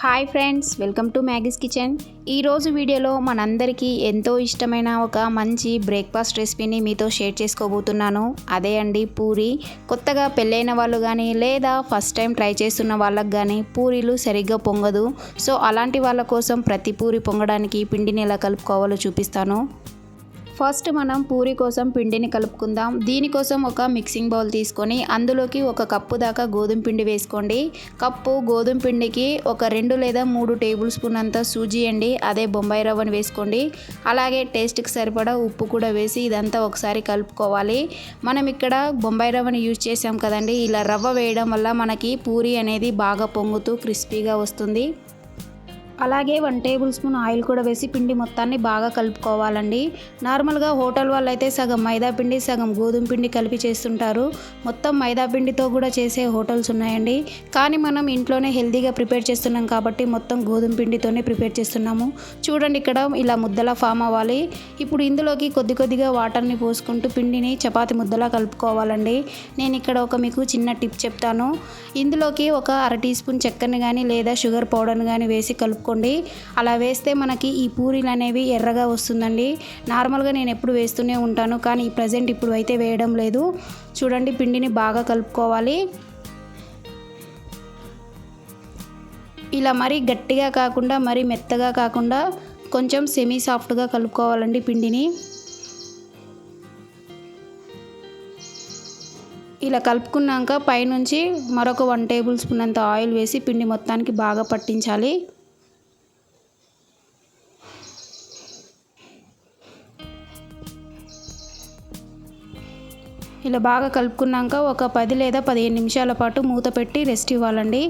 Hi friends welcome to Maggie's kitchen. ఈరోజు వీడియోలో మనందరికీ ఎంతో ఇష్టమైన ఒక మంచి బ్రేక్ఫాస్ట్ రెసిపీని మీతో షేర్ చేసుకోబోతున్నాను. అదే అండి పూరి. కొత్తగా పెళ్ళైన వాళ్ళు కానీ లేదా ఫస్ట్ టైం ట్రై చేస్తున్న వాళ్ళకి కానీ పూరీలు సరిగ్గా పొంగదు. సో అలాంటి వాళ్ళ కోసం ప్రతి పూరి పొంగడానికి పిండిని ఎలా కలుపుకోవాలో చూపిస్తాను. ఫస్ట్ మనం పూరి కోసం పిండిని కలుపుకుందాం. దీనికోసం ఒక మిక్సింగ్ బౌల్ తీసుకొని అందులోకి ఒక కప్పు దాకా గోధుమ పిండి వేసుకోండి. కప్పు గోధుమ పిండికి ఒక రెండు లేదా మూడు టేబుల్ స్పూన్ అంత సూజీ అండి అదే బొంబాయి రవ్వను వేసుకోండి. అలాగే టేస్ట్కి సరిపడా ఉప్పు కూడా వేసి ఇదంతా ఒకసారి కలుపుకోవాలి. మనం ఇక్కడ బొంబాయి రవ్వని యూజ్ చేసాం కదండి ఇలా రవ్వ వేయడం వల్ల మనకి పూరి అనేది బాగా పొంగుతూ క్రిస్పీగా వస్తుంది. అలాగే వన్ టేబుల్ స్పూన్ ఆయిల్ కూడా వేసి పిండి మొత్తాన్ని బాగా కలుపుకోవాలండి. నార్మల్గా హోటల్ వాళ్ళు అయితే సగం మైదా పిండి సగం గోధుమ పిండి కలిపి చేస్తుంటారు. మొత్తం మైదా పిండితో కూడా చేసే హోటల్స్ ఉన్నాయండి. కానీ మనం ఇంట్లోనే హెల్తీగా ప్రిపేర్ చేస్తున్నాం కాబట్టి మొత్తం గోధుమ పిండితోనే ప్రిపేర్ చేస్తున్నాము. చూడండి ఇక్కడ ఇలా ముద్దలా ఫామ్ అవ్వాలి. ఇప్పుడు ఇందులోకి కొద్ది కొద్దిగా వాటర్ని పోసుకుంటూ పిండిని చపాతి ముద్దలా కలుపుకోవాలండి. నేను ఇక్కడ ఒక మీకు చిన్న టిప్ చెప్తాను. ఇందులోకి ఒక అర టీ స్పూన్ చక్కెరని కానీ లేదా షుగర్ పౌడర్ని కానీ వేసి కలుపు కలుపుకోండి అలా వేస్తే మనకి ఈ పూరీలు అనేవి ఎర్రగా వస్తుందండి. నార్మల్గా నేను ఎప్పుడు వేస్తూనే ఉంటాను కానీ ఈ ప్రజెంట్ ఇప్పుడు అయితే వేయడం లేదు. చూడండి పిండిని బాగా కలుపుకోవాలి. ఇలా మరీ గట్టిగా కాకుండా మరీ మెత్తగా కాకుండా కొంచెం సెమీ సాఫ్ట్గా కలుపుకోవాలండి పిండిని. ఇలా కలుపుకున్నాక పైనుంచి మరొక వన్ టేబుల్ స్పూన్ అంత ఆయిల్ వేసి పిండి మొత్తానికి బాగా పట్టించాలి. ఇలా బాగా కలుపుకున్నాక ఒక పది లేదా పదిహేను నిమిషాల పాటు మూత పెట్టి రెస్ట్ ఇవ్వాలండి.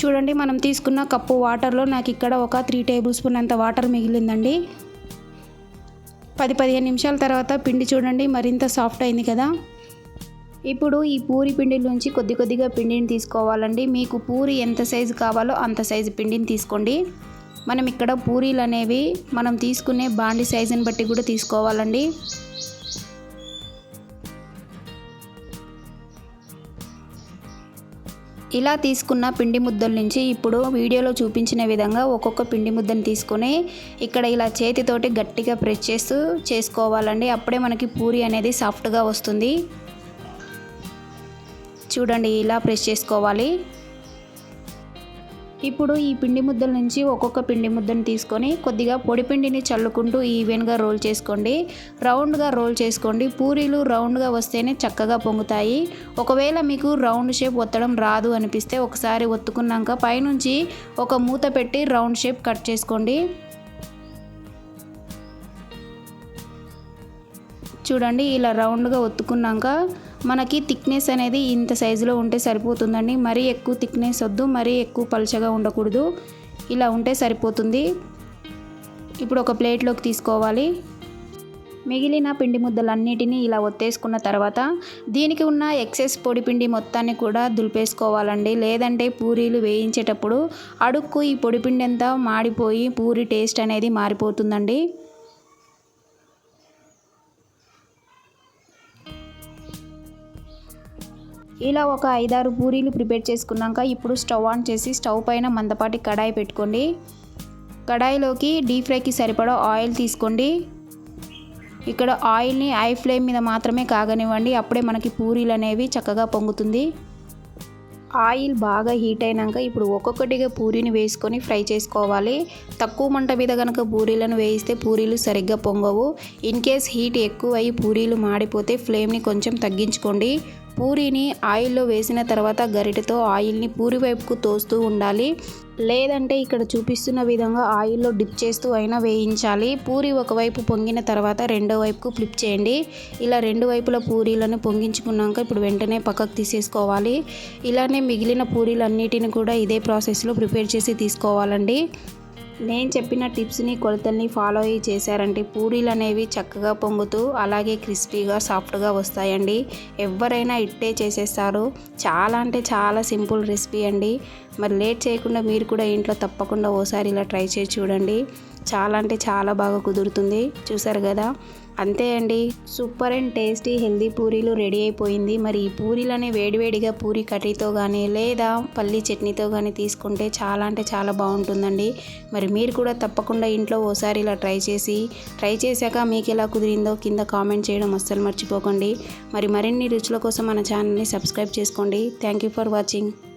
చూడండి మనం తీసుకున్న కప్పు వాటర్లో నాకు ఇక్కడ ఒక త్రీ టేబుల్ స్పూన్ అంత వాటర్ మిగిలిందండి. పది పదిహేను నిమిషాల తర్వాత పిండి చూడండి మరింత సాఫ్ట్ అయింది కదా. ఇప్పుడు ఈ పూరి పిండిలోంచి కొద్ది కొద్దిగా పిండిని తీసుకోవాలండి. మీకు పూరి ఎంత సైజు కావాలో అంత సైజు పిండిని తీసుకోండి. మనం ఇక్కడ పూరీలు అనేవి మనం తీసుకునే బాండి సైజుని బట్టి కూడా తీసుకోవాలండి. ఇలా తీసుకున్న పిండి ముద్దల నుంచి ఇప్పుడు వీడియోలో చూపించిన విధంగా ఒక్కొక్క పిండి ముద్దను తీసుకొని ఇక్కడ ఇలా చేతితోటి గట్టిగా ప్రెస్ చేస్తూ చేసుకోవాలండి. అప్పుడే మనకి పూరి అనేది సాఫ్ట్గా వస్తుంది. చూడండి ఇలా ప్రెస్ చేసుకోవాలి. ఇప్పుడు ఈ పిండి ముద్దల నుంచి ఒక్కొక్క పిండి ముద్దను తీసుకొని కొద్దిగా పొడి పిండిని చల్లుకుంటూ ఈవెన్గా రోల్ చేసుకోండి. రౌండ్గా రోల్ చేసుకోండి. పూరీలు రౌండ్గా వస్తేనే చక్కగా పొంగుతాయి. ఒకవేళ మీకు రౌండ్ షేప్ ఒత్తడం రాదు అనిపిస్తే ఒకసారి ఒత్తుకున్నాక పైనుంచి ఒక మూత పెట్టి రౌండ్ షేప్ కట్ చేసుకోండి. చూడండి ఇలా రౌండ్గా ఒత్తుకున్నాక మనకి థిక్నెస్ అనేది ఇంత సైజులో ఉంటే సరిపోతుందండి. మరీ ఎక్కువ థిక్నెస్ వద్దు మరీ ఎక్కువ పలుచగా ఉండకూడదు. ఇలా ఉంటే సరిపోతుంది. ఇప్పుడు ఒక ప్లేట్లోకి తీసుకోవాలి. మిగిలిన పిండి ముద్దలన్నిటినీ ఇలా ఒత్తేసుకున్న తర్వాత దీనికి ఉన్న ఎక్సెస్ పొడి పిండి మొత్తాన్ని కూడా దులిపేసుకోవాలండి. లేదంటే పూరీలు వేయించేటప్పుడు అడుక్కు ఈ పొడి పిండి అంతా మాడిపోయి పూరి టేస్ట్ అనేది మారిపోతుందండి. ఇలా ఒక ఐదారు పూరీలు ప్రిపేర్ చేసుకున్నాక ఇప్పుడు స్టవ్ ఆన్ చేసి స్టవ్ పైన మందపాటి కడాయి పెట్టుకోండి. కడాయిలోకి డీప్ ఫ్రైకి సరిపడా ఆయిల్ తీసుకోండి. ఇక్కడ ఆయిల్ని ఐ ఫ్లేమ్ మీద మాత్రమే కాగనివ్వండి. అప్పుడే మనకి పూరీలు అనేవి చక్కగా పొంగుతుంది. ఆయిల్ బాగా హీట్ అయినాక ఇప్పుడు ఒక్కొక్కటిగా పూరీని వేసుకొని ఫ్రై చేసుకోవాలి. తక్కువ మంట మీద కనుక పూరీలను వేయిస్తే పూరీలు సరిగ్గా పొంగవు. ఇన్ కేస్ హీట్ ఎక్కువ అయ్యి పూరీలు మాడిపోతే ఫ్లేమ్ని కొంచెం తగ్గించుకోండి. పూరీని ఆయిల్లో వేసిన తర్వాత గరిటెతో ఆయిల్ని పూరి వైపుకు తోస్తూ ఉండాలి. లేదంటే ఇక్కడ చూపిస్తున్న విధంగా ఆయిల్లో డిప్ చేస్తూ అయినా వేయించాలి. పూరి ఒకవైపు పొంగిన తర్వాత రెండో వైపుకు ఫ్లిప్ చేయండి. ఇలా రెండు వైపుల పూరీలను పొంగించుకున్నాక ఇప్పుడు వెంటనే పక్కకు తీసేసుకోవాలి. ఇలానే మిగిలిన పూరీలన్నిటిని కూడా ఇదే ప్రాసెస్లో ప్రిపేర్ చేసి తీసుకోవాలండి. నేను చెప్పిన టిప్స్ని కొలతల్ని ఫాలో అయ్యి చేశారంటే పూరీలు అనేవి చక్కగా పొంగుతూ అలాగే క్రిస్పీగా సాఫ్ట్గా వస్తాయండి. ఎవరైనా ఇట్టే చేసేస్తారు. చాలా అంటే చాలా సింపుల్ రెసిపీ అండి. మరి లేట్ చేయకుండా మీరు కూడా ఇంట్లో తప్పకుండా ఓసారి ఇలా ట్రై చేసి చూడండి. చాలా అంటే చాలా బాగా కుదురుతుంది. చూసారు కదా? అంతే అండి. సూపర్ అండ్ టేస్టీ హెల్దీ పూరీలు రెడీ అయిపోయింది. మరి ఈ పూరీలని వేడివేడిగా పూరి కర్రీతో కానీ లేదా పల్లీ చట్నీతో కానీ తీసుకుంటే చాలా అంటే చాలా బాగుంటుందండి. మరి మీరు కూడా తప్పకుండా ఇంట్లో ఓసారి ఇలా ట్రై చేసి ట్రై చేశాక మీకు ఎలా కుదిరిందో కింద కామెంట్ చేయడం అస్సలు మర్చిపోకండి. మరి మరిన్ని రుచుల కోసం మన ఛానల్ని సబ్స్క్రైబ్ చేసుకోండి. Thank you for watching.